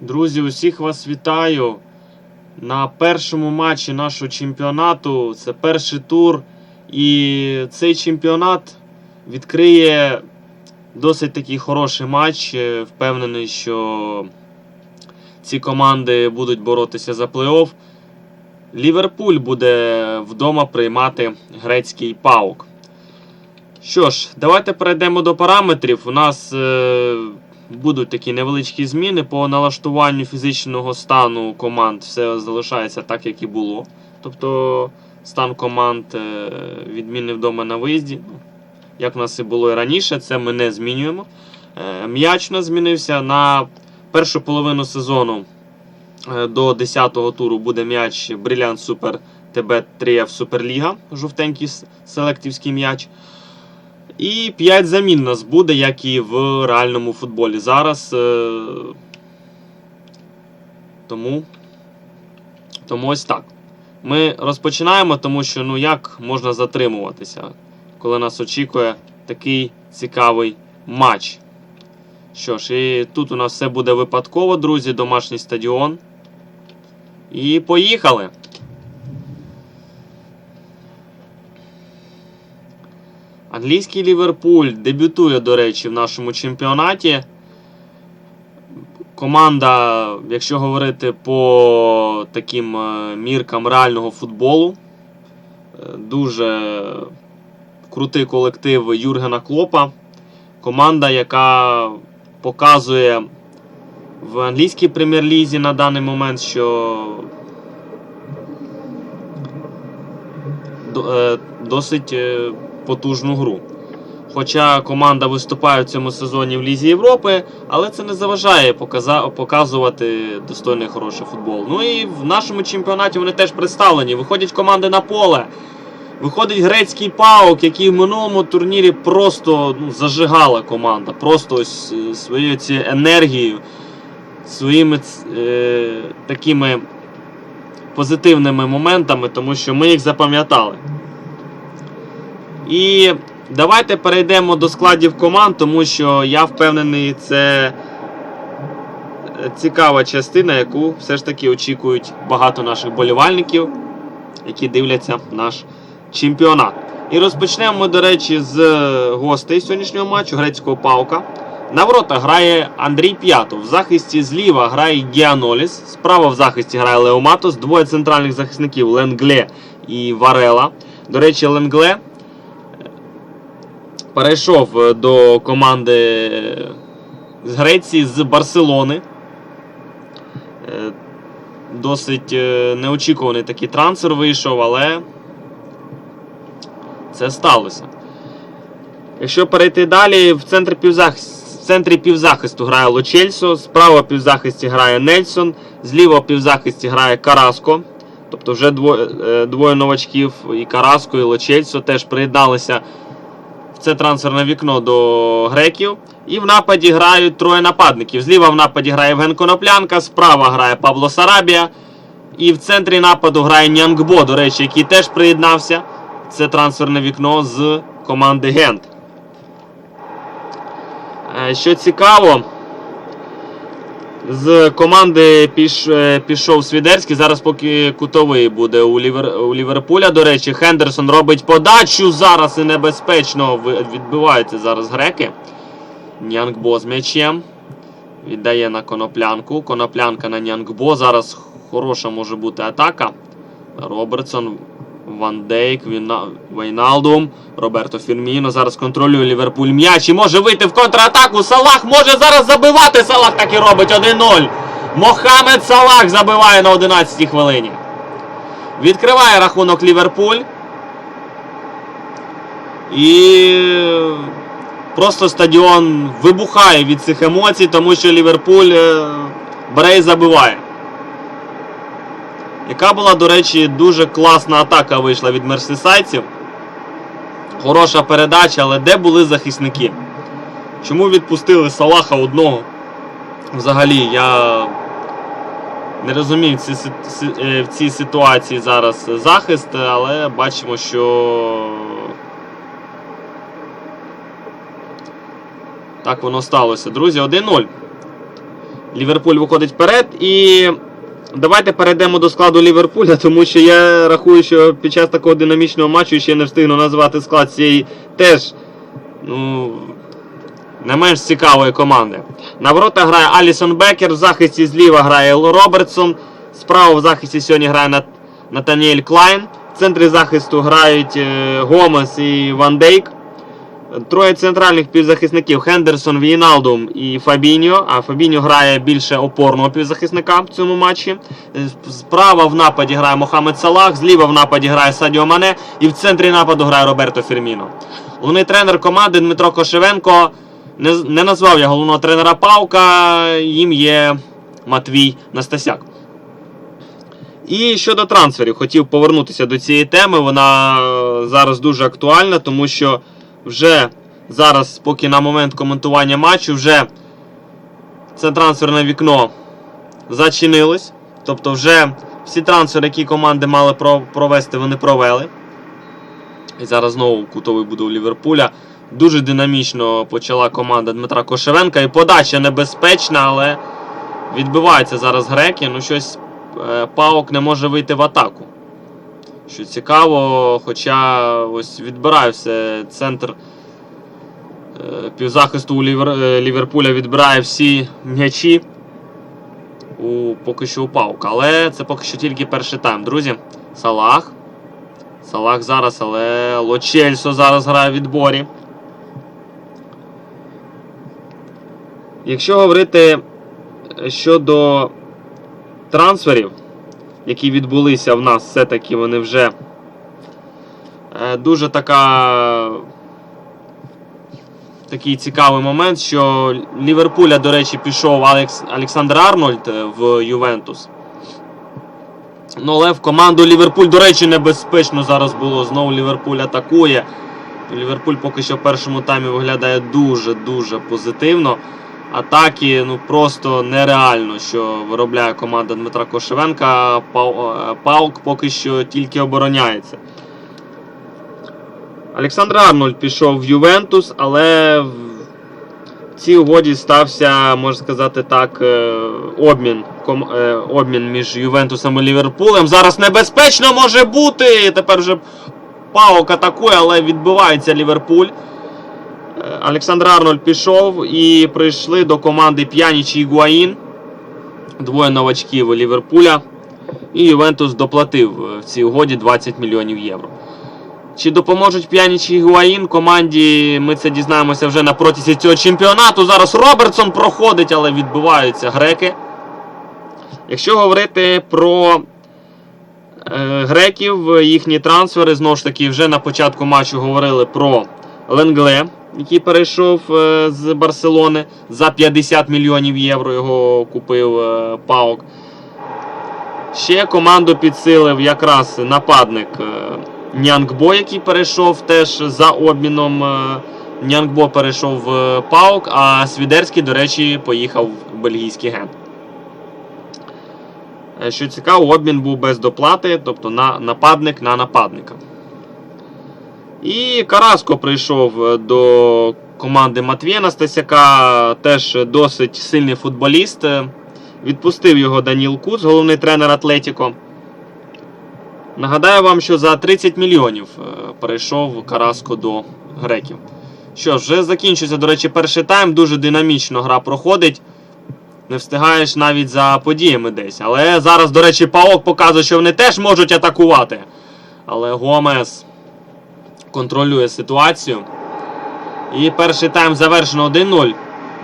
Друзі, усіх вас вітаю на першому матчі нашого чемпіонату. Це перший тур. І цей чемпіонат відкриє досить такий хороший матч. Е, Впевнений, що ці команди будуть боротися за плей-офф. Ліверпуль буде вдома приймати грецький паук. Що ж, давайте перейдемо до параметрів. У нас е, будуть такі невеличкі зміни по налаштуванню фізичного стану команд. Все залишається так, як і було. Тобто стан команд е, відмінний вдома на виїзді. Як у нас і було і раніше, це ми не змінюємо. Е, М'яч у нас змінився на першу половину сезону е, до 10-го туру буде м'яч Brilliant TB 3F Суперліга, жовтенький селектівський м'яч. І 5 замін нас буде, як і в реальному футболі. Зараз. Е... Тому. Тому ось так. Ми розпочинаємо, тому що ну як можна затримуватися, коли нас очікує такий цікавий матч. Що ж, і тут у нас все буде випадково, друзі, домашній стадіон. І поїхали! Англійський Ліверпуль дебютує, до речі, в нашому чемпіонаті. Команда, якщо говорити по таким е, міркам реального футболу, е, дуже крутий колектив Юргена Клопа. Команда, яка показує в англійській прем'єр-лізі на даний момент, що е, досить потужну гру. Хоча команда виступає в цьому сезоні в Лізі Європи, але це не заважає показувати достойний хороший футбол. Ну і в нашому чемпіонаті вони теж представлені. Виходять команди на поле. Виходить грецький паук, який в минулому турнірі просто ну, зажигала команда. Просто ось е, своєю цією енергією, своїми е, такими позитивними моментами, тому що ми їх запам'ятали. І давайте перейдемо до складів команд, тому що я впевнений, це цікава частина, яку все ж таки очікують багато наших болівальників, які дивляться наш чемпіонат. І розпочнемо ми, до речі, з гостей сьогоднішнього матчу грецького паука. На ворота грає Андрій П'ятов. В захисті зліва грає Гіаноліс. Справа в захисті грає Леоматос. Двоє центральних захисників Ленгле і Варела. До речі, Ленгле перейшов е, до команди з Греції з Барселони. Е, Досить е, неочікуваний такий трансфер вийшов, але це сталося. Якщо перейти далі, в центрі півзахисту, в центрі півзахисту грає Лочельсо, справа півзахисті грає Нельсон, зліва півзахисті грає Караско. Тобто вже двоє, е, двоє новачків, і Караско, і Лочельсо теж приєдналися це трансферне вікно до греків. І в нападі грають троє нападників. Зліва в нападі грає Євген Коноплянка, справа грає Павло Сарабія. І в центрі нападу грає Нянгбо, до речі, який теж приєднався. Це трансферне вікно з команди Гент. Е, Що цікаво, з команди піш, е, пішов Свідерський. Зараз поки кутовий буде у, Лівер, у Ліверпуля. До речі, Хендерсон робить подачу зараз і небезпечно відбиваються зараз греки. Нянгбо з м'ячем. Віддає на коноплянку. Коноплянка на Нянгбо. Зараз хороша може бути атака. Робертсон, Ван Дейк, Віна... Вейналдум, Роберто Фірміно. Зараз контролює Ліверпуль м'яч і може вийти в контратаку. Салах може зараз забивати. Салах так і робить 1-0. Мохамед Салах забиває на 11-й хвилині. Відкриває рахунок Ліверпуль. І просто стадіон вибухає від цих емоцій, тому що Ліверпуль е, бере забиває. Яка була, до речі, дуже класна атака вийшла від мерсисайців. Хороша передача, але де були захисники? Чому відпустили Салаха одного? Взагалі, я не розумію е, в цій ситуації зараз захист, але бачимо, що так воно сталося. Друзі, 1-0. Ліверпуль виходить вперед. І давайте перейдемо до складу Ліверпуля, тому що я рахую, що під час такого динамічного матчу ще не встигну назвати склад цієї теж ну, не менш цікавої команди. На ворота грає Алісон Бекер, в захисті зліва грає Робертсон, справа в захисті сьогодні грає Натаніель Клайн. В центрі захисту грають е, Гомес і Ван Дейк. Троє центральних півзахисників Хендерсон, Війналдум і Фабіньо. А Фабіньо грає більше опорного півзахисника в цьому матчі. Е, Справа в нападі грає Мохамед Салах, зліва в нападі грає Садіо Мане і в центрі нападу грає Роберто Фірміно. Головний тренер команди Дмитро Кошевенко не, не назвав я головного тренера Паука, їм є Матвій Настасяк. І щодо трансферів, хотів повернутися до цієї теми. Вона е, зараз дуже актуальна, тому що вже зараз, поки на момент коментування матчу, вже це трансферне вікно зачинилось. Тобто, вже всі трансфери, які команди мали провести, вони провели. І зараз знову кутовий буде у Ліверпуля. Дуже динамічно почала команда Дмитра Кошевенка. І подача небезпечна, але відбиваються зараз греки. Ну, щось е, Паук не може вийти в атаку. Що цікаво, хоча ось відбирає все центр е, півзахисту у е, Ліверпуля відбирає всі м'ячі у, поки що у Паука. Але це поки що тільки перший тайм, друзі. Салах. Салах зараз, але Лочельсо зараз грає в відборі. Якщо говорити щодо трансферів, які відбулися в нас, все-таки вони вже е, дуже така. Такий цікавий момент, що Ліверпуля, до речі, пішов Алекс, Олександр Арнольд е, в Ювентус. Ну, але в команду Ліверпуль, до речі, небезпечно зараз було. Знову Ліверпуль атакує. Ліверпуль поки що в першому таймі виглядає дуже-дуже позитивно. Атаки ну просто нереально, що виробляє команда Дмитра Кошевенка. Е, Паук поки що тільки обороняється. Олександр Арнольд пішов в Ювентус, але в цій угоді стався, можна сказати так, е, обмін, е, обмін між Ювентусом і Ліверпулем. Зараз небезпечно може бути. Тепер вже Паук атакує, але відбивається Ліверпуль. Олександр Арнольд пішов і прийшли до команди П'яніч і Гуаїн. Двоє новачків Ліверпуля. І Ювентус доплатив е, в цій угоді 20 мільйонів євро. Чи допоможуть П'яніч і Гуаїн команді? Ми це дізнаємося вже на протязі цього чемпіонату. Зараз Робертсон проходить, але відбиваються греки. Якщо говорити про е, греків, їхні трансфери, знову ж таки, вже на початку матчу говорили про Ленгле, який перейшов е, з Барселони за 50 мільйонів євро. Його купив е, Паук. Ще команду підсилив якраз нападник е, Нянгбо, який перейшов теж за обміном. Нянгбо перейшов в Паук, а Свідерський, до речі, поїхав в бельгійський ген. Що цікаво, обмін був без доплати, тобто на нападник на нападника. І Караско прийшов е, до команди Матвія Настасяка, теж досить сильний футболіст. Е, Відпустив його Даніл Куц, головний тренер Атлетіко. Нагадаю вам, що за 30 мільйонів е, перейшов Караско до греків. Що ж, вже закінчується, до речі, перший тайм. Дуже динамічно гра проходить. Не встигаєш навіть за подіями десь. Але зараз, до речі, Паок показує, що вони теж можуть атакувати. Але Гомес контролює ситуацію. І перший тайм завершено 1-0.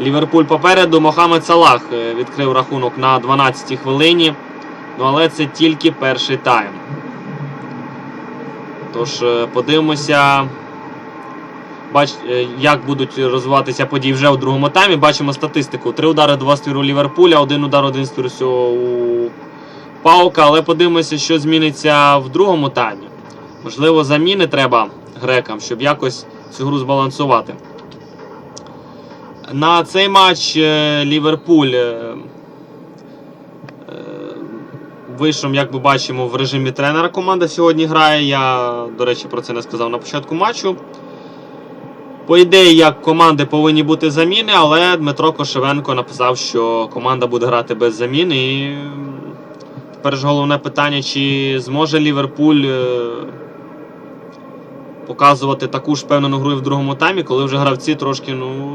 Ліверпуль попереду. Мохамед Салах е, відкрив рахунок на 12-й хвилині. Ну, але це тільки перший тайм. Тож, е, подивимося, бач, е, як будуть розвиватися події вже у другому таймі. Бачимо статистику. Три удари, два ствір у Ліверпуля, один удар, один ствір у Паука. Але подивимося, що зміниться в другому таймі. Можливо, заміни треба грекам, щоб якось цю гру збалансувати. На цей матч е, Ліверпуль е, е, вийшов, як ми бачимо, в режимі тренера команда сьогодні грає. Я, до речі, про це не сказав на початку матчу. По ідеї, як команди повинні бути заміни, але Дмитро Кошевенко написав, що команда буде грати без замін. І тепер ж головне питання, чи зможе Ліверпуль показувати таку ж певну гру і в другому таймі, коли вже гравці трошки, ну.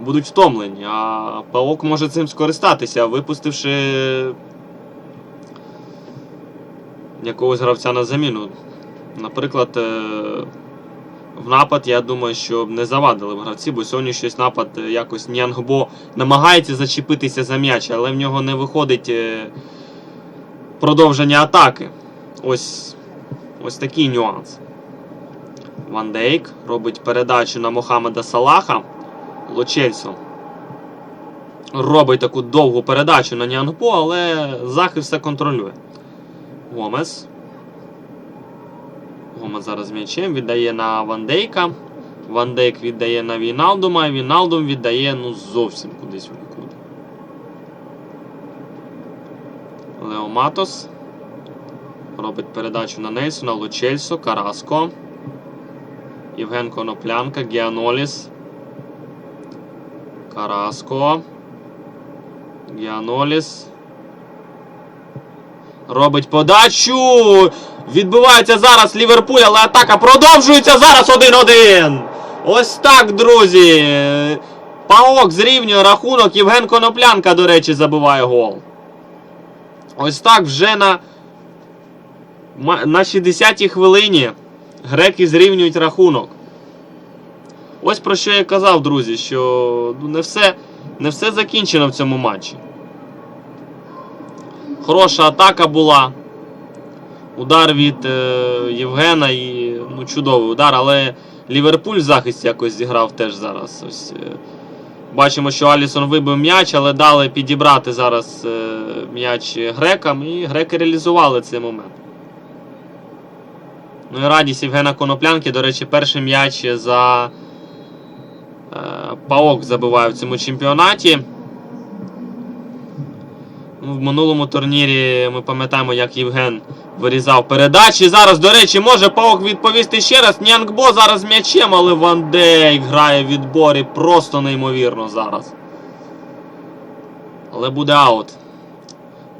Будуть втомлені, а Паук може цим скористатися, випустивши якогось гравця на заміну. Наприклад, е, в напад, я думаю, що не завадили б гравці, бо сьогодні щось напад якось Ніангбо намагається зачепитися за м'яч, але в нього не виходить е, продовження атаки. Ось, ось такий нюанс. Ван Дейк робить передачу на Мохамеда Салаха. Лочельсо робить таку довгу передачу на Ніангбо, але захист все контролює. Гомес. Гомес зараз м'ячем віддає на Ван Дейка. Ван Дейк віддає на Віналдума, і Віналдум віддає ну зовсім кудись в нікуди. Лео Матос. Робить передачу на Нельсона, Лучельсо, Караско. Євген Коноплянка, Гіаноліс. Караско. Гіаноліс. Робить подачу. Відбувається зараз Ліверпуль, але атака продовжується зараз 1-1. Ось так, друзі. Паок зрівнює рахунок. Євген Коноплянка, до речі, забиває гол. Ось так вже на, на 60-й хвилині греки зрівнюють рахунок. Ось про що я казав, друзі, що ну, не все, не все закінчено в цьому матчі. Хороша атака була. Удар від е, Євгена і ну, чудовий удар, але Ліверпуль в захисті якось зіграв теж зараз. Ось, е, бачимо, що Алісон вибив м'яч, але дали підібрати зараз е, м'яч грекам, і греки реалізували цей момент. Ну і радість Євгена Коноплянки, до речі, перший м'яч за е, Паок забиває в цьому чемпіонаті. Ну, в минулому турнірі ми пам'ятаємо, як Євген вирізав передачі. Зараз, до речі, може Паук відповісти ще раз. Нянгбо зараз м'ячем, але Ван Дейк грає в відборі просто неймовірно зараз. Але буде аут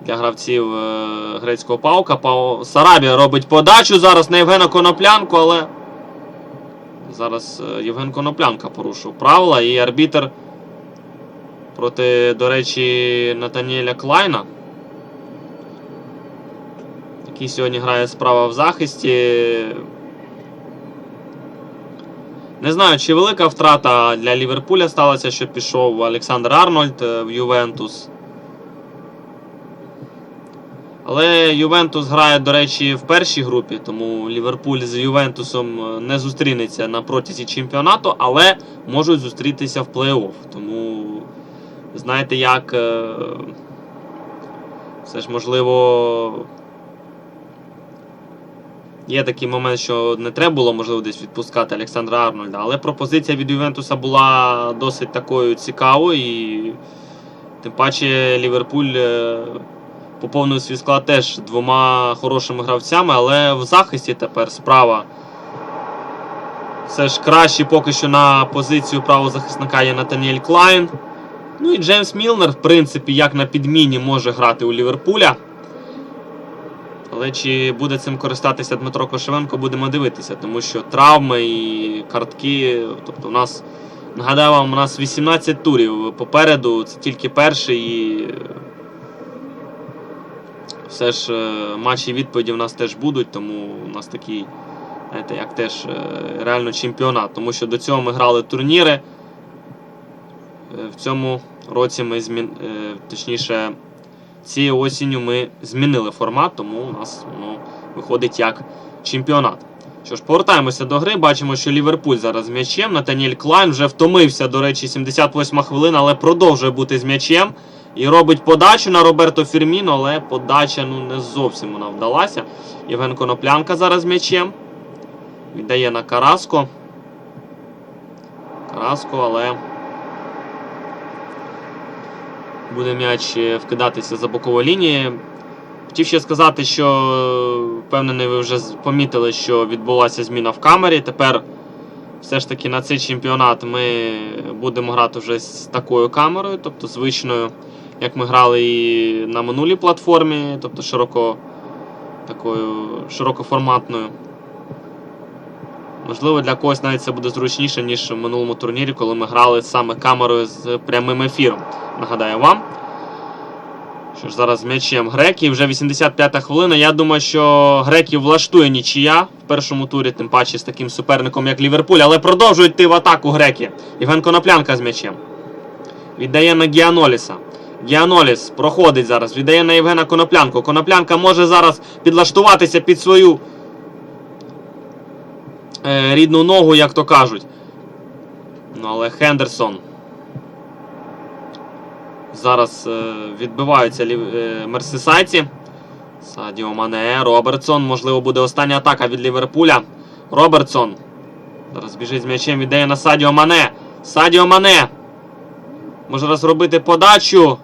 для гравців е, грецького паука. Пау... Сарабія робить подачу зараз на Євгена Коноплянку, але зараз е, Євген Коноплянка порушив правила і арбітер проти, до речі, Натаніеля Клайна, який сьогодні грає справа в захисті. Не знаю, чи велика втрата для Ліверпуля сталася, що пішов Олександр Арнольд е, в Ювентус. Але Ювентус грає, до речі, в першій групі, тому Ліверпуль з Ювентусом е, не зустрінеться на протязі чемпіонату, але можуть зустрітися в плей-офф. Тому знаєте, як е, все ж можливо. Є такий момент, що не треба було, можливо, десь відпускати Олександра Арнольда, але пропозиція від Ювентуса була досить такою цікавою, і тим паче Ліверпуль е, поповнив свій склад теж двома хорошими гравцями, але в захисті тепер справа. Все ж краще поки що на позицію правозахисника є Натаніель Клайн. Ну і Джеймс Мілнер, в принципі, як на підміні може грати у Ліверпуля. Але чи буде цим користатися Дмитро Кошевенко, будемо дивитися, тому що травми і картки. Тобто, у нас, нагадаю вам, у нас 18 турів попереду, це тільки перший і. Все ж е, матчі відповіді в нас теж будуть, тому у нас такий, знаєте, як теж е, реально чемпіонат. Тому що до цього ми грали турніри. Е, В цьому році ми змін... точніше, цією осінню ми змінили формат, тому у нас воно виходить як чемпіонат. Що ж, повертаємося до гри. Бачимо, що Ліверпуль зараз з м'ячем. Натаніель Клайн вже втомився, до речі, 78 хвилина, але продовжує бути з м'ячем. І робить подачу на Роберто Фірміно, але подача ну, не зовсім вона вдалася. Євген Коноплянка зараз м'ячем. Віддає на Караско. Караско, але. Буде м'яч е, вкидатися за бокову лінію. Хотів ще сказати, що впевнений, ви вже помітили, що відбулася зміна в камері. Тепер все ж таки на цей чемпіонат ми будемо грати вже з такою камерою, тобто звичною, як ми грали і на минулій платформі, тобто широко, такою широкоформатною. Можливо, для когось навіть це буде зручніше, ніж в минулому турнірі, коли ми грали саме камерою з прямим ефіром. Нагадаю вам. Що ж, зараз з м'ячем греків. Вже 85-та хвилина. Я думаю, що греків влаштує нічия в першому турі, тим паче з таким суперником, як Ліверпуль, але продовжують йти в атаку греки. Євген Коноплянка з м'ячем. Віддає на Гіаноліса. Гіаноліс проходить зараз, віддає на Євгена Коноплянку. Коноплянка може зараз підлаштуватися під свою е, рідну ногу, як то кажуть. Ну, але Хендерсон. Зараз е, відбиваються лів... е, мерсисайці. Садіо Мане, Робертсон. Можливо, буде остання атака від Ліверпуля. Робертсон. Зараз біжить з м'ячем, віддає на Садіо Мане. Садіо Мане. Може розробити подачу.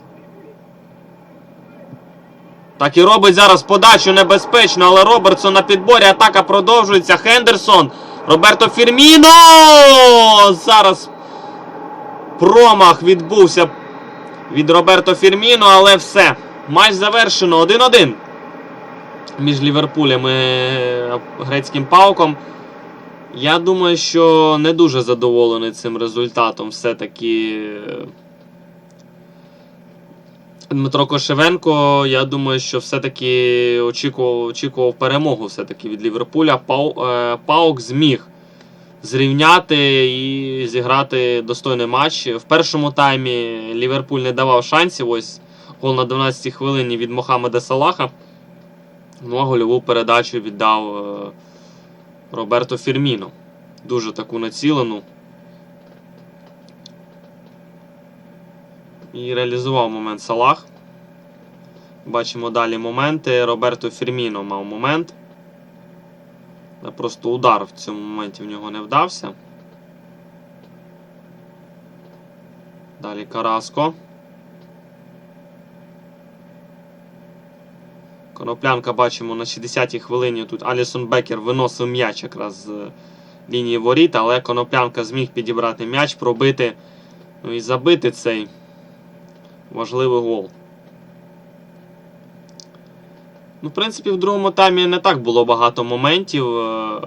Так і робить зараз подачу небезпечно, але Робертсон на підборі. Атака продовжується. Хендерсон. Роберто Фірміно! Зараз промах відбувся від Роберто Фірміно, але все. Матч завершено 1-1 між Ліверпулем і е, грецьким пауком. Я думаю, що не дуже задоволений цим результатом. Все-таки е, Дмитро Кошевенко, я думаю, що все-таки очікував, очікував перемогу все-таки від Ліверпуля. Пау, е, Паук зміг зрівняти і зіграти достойний матч. В першому таймі Ліверпуль не давав шансів. Ось гол на 12-й хвилині від Мохамеда Салаха. Ну а гольову передачу віддав е, Роберто Фірміно. Дуже таку націлену. І реалізував момент Салах. Бачимо далі моменти. Роберто Фірміно мав момент. Просто удар в цьому моменті в нього не вдався. Далі Караско. Коноплянка бачимо на 60-й хвилині. Тут Алісон Бекер виносив м'яч якраз з лінії воріт, але Коноплянка зміг підібрати м'яч, пробити ну і забити цей важливий гол. Ну, в принципі, в другому таймі не так було багато моментів. Е,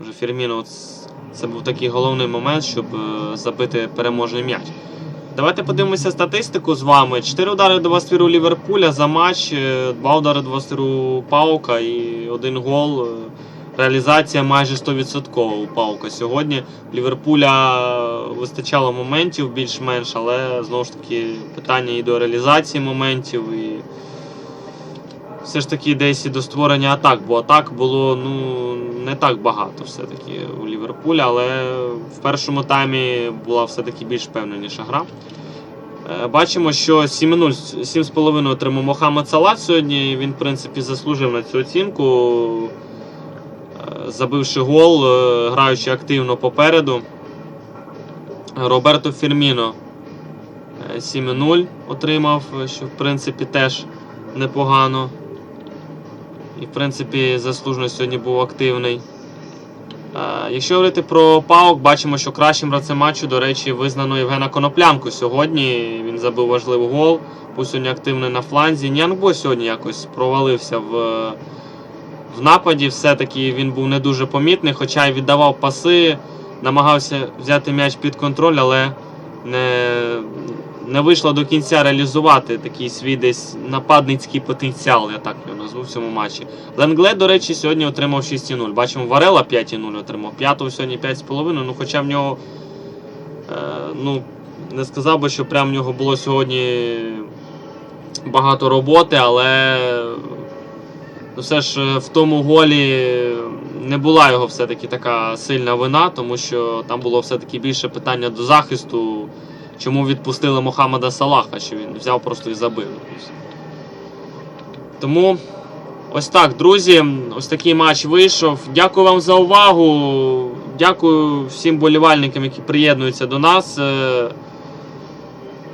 Вже Фірміно, це був такий головний момент, щоб е, забити переможний м'яч. Давайте подивимося статистику з вами. 4 удари до вастиру Ліверпуля за матч, 2 удари до вастиру Паука і один гол. Реалізація майже 100% у Паука сьогодні. Ліверпуля вистачало моментів більш-менш, але знову ж таки питання і до реалізації моментів, і все ж таки десь і до створення атак, бо атак було ну, не так багато все-таки у Ліверпуля, але в першому таймі була все-таки більш впевненіша гра. Е, Бачимо, що 7,5 отримав Мохамед Салат сьогодні. Він, в принципі, заслужив на цю оцінку забивши гол, е, граючи активно попереду. Роберто Фірміно е, 7-0 отримав, е, що в принципі теж непогано. І, в принципі, заслужено сьогодні був активний. Е, Якщо говорити про Паук, бачимо, що кращим гравцем матчу, до речі, визнано Євгена Коноплянку сьогодні. Він забив важливий гол, був сьогодні активний на фланзі. Нянбо сьогодні якось провалився в в нападі все-таки він був не дуже помітний, хоча й віддавав паси, намагався взяти м'яч під контроль, але не, не вийшло до кінця реалізувати такий свій десь нападницький потенціал, я так його назву в цьому матчі. Ленгле, до речі, сьогодні отримав 6,0. Бачимо, Варела 5,0 отримав, п'ятого сьогодні 5,5, ну хоча в нього, е, ну, не сказав би, що прям в нього було сьогодні багато роботи, але Ну, все ж е, в тому голі не була його все-таки така сильна вина, тому що там було все-таки більше питання до захисту, чому відпустили Мохаммеда Салаха, що він взяв просто і забив. Тому ось так, друзі, ось такий матч вийшов. Дякую вам за увагу. Дякую всім болівальникам, які приєднуються до нас.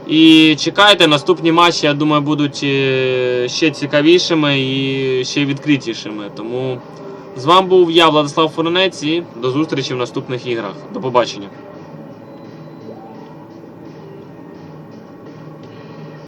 І чекайте, наступні матчі, я думаю, будуть е, ще цікавішими і ще відкритішими. Тому З вами був я, Владислав Фурнець, і до зустрічі в наступних іграх. До побачення.